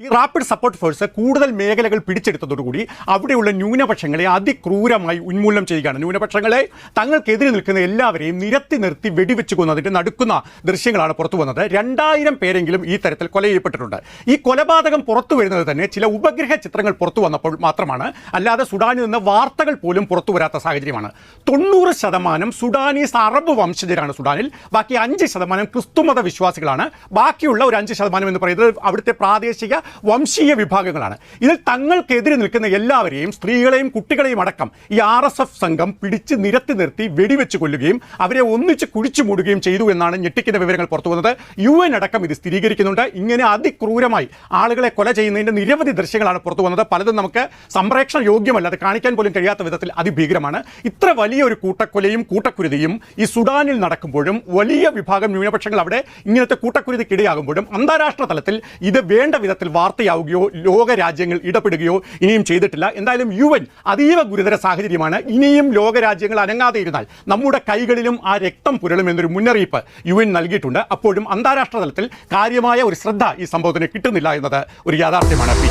ഈ rapid support force കൂടുതൽ മേഖലകൾ പിടിച്ചെടുത്തതോടുകൂടി അവിടെയുള്ള ന്യൂനപക്ഷങ്ങളെ അതിക്രൂരമായി ഉന്മൂലനം ചെയ്യുകയാണ്. ന്യൂനപക്ഷങ്ങളെ തങ്ങൾക്കെതിരെ നിൽക്കുന്ന എല്ലാവരെയും നിരത്തി നിർത്തി വെടിവെച്ച് കൊന്നതിന്റെ നടുക്കുന്ന ദൃശ്യങ്ങളാണ് പുറത്തു വന്നത്. രണ്ടായിരം പേരെങ്കിലും ഈ തരത്തിൽ കൊല ചെയ്യപ്പെട്ടിട്ടുണ്ട്. ഈ കൊലപാതകം പുറത്തു വരുന്നത് തന്നെ ചില ഉപഗ്രഹ ചിത്രങ്ങൾ പുറത്തു വന്നപ്പോൾ മാത്രമാണ്. അല്ലാതെ സുഡാനിൽ നിന്ന് വാർത്തകൾ പോലും പുറത്തു വരാത്ത സാഹചര്യമാണ്. തൊണ്ണൂറ് ശതമാനം സുഡാനീസ് അറബ് വംശജരാണ് സുഡാനിൽ. ബാക്കി അഞ്ച് ശതമാനം ക്രിസ്തുമത വിശ്വാസികളാണ്. ബാക്കിയുള്ള ഒരു അഞ്ച് ശതമാനം എന്ന് പറയുന്നത് അവിടുത്തെ പ്രാദേശിക വംശീയ വിഭാഗങ്ങളാണ്. ഇതിൽ തങ്ങൾക്കെതിരെ നിൽക്കുന്ന എല്ലാവരെയും സ്ത്രീകളെയും കുട്ടികളെയും അടക്കം ഈ ആർ എസ് എഫ് സംഘം പിടിച്ച് നിരത്തി നിർത്തി വെടിവെച്ച് കൊല്ലുകയും അവരെ ഒന്നിച്ച് കുഴിച്ചു മൂടുകയും ചെയ്തു എന്നാണ് ഞെട്ടിക്കുന്ന വിവരങ്ങൾ പുറത്തു വന്നത്. യു എൻ അടക്കം ഇത് സ്ഥിരീകരിക്കുന്നുണ്ട്. ഇങ്ങനെ അതിക്രൂരമായി ആളുകളെ കൊല ചെയ്യുന്നതിന്റെ നിരവധി ദൃശ്യങ്ങളാണ് പുറത്തു വന്നത്. പലതും നമുക്ക് സംപ്രേക്ഷണ യോഗ്യമല്ല. അത് കാണിക്കാൻ പോലും കഴിയാത്ത വിധത്തിൽ അതിഭീകരമാണ്. ഇത്ര വലിയ ഒരു കൂട്ടക്കൊലയും കൂട്ടക്കുരുതിയും ഈ സുഡാനിൽ നടക്കുമ്പോഴും വലിയ വിഭാഗം ന്യൂനപക്ഷങ്ങൾ അവിടെ ഇങ്ങനത്തെ കൂട്ടക്കുരുതിക്കിടയാകുമ്പോഴും അന്താരാഷ്ട്ര തലത്തിൽ ഇത് വേണ്ട വിധത്തിൽ വാർത്തയാവുകയോ ലോകരാജ്യങ്ങൾ ഇടപെടുകയോ ഇനിയും ചെയ്തിട്ടില്ല. എന്തായാലും യു എൻ അതീവ ഗുരുതര സാഹചര്യമാണ്. ഇനിയും ലോകരാജ്യങ്ങൾ അനങ്ങാതെ ഇരുന്നാൽ നമ്മുടെ കൈകളിലും ആ രക്തം പുരളും എന്നൊരു മുന്നറിയിപ്പ് യു എൻ നൽകിയിട്ടുണ്ട്. അപ്പോഴും അന്താരാഷ്ട്ര തലത്തിൽ കാര്യമായ ഒരു ശ്രദ്ധ ഈ സംഭവത്തിന് കിട്ടുന്നില്ല എന്നത് ഒരു യാഥാർത്ഥ്യമാണ്. പി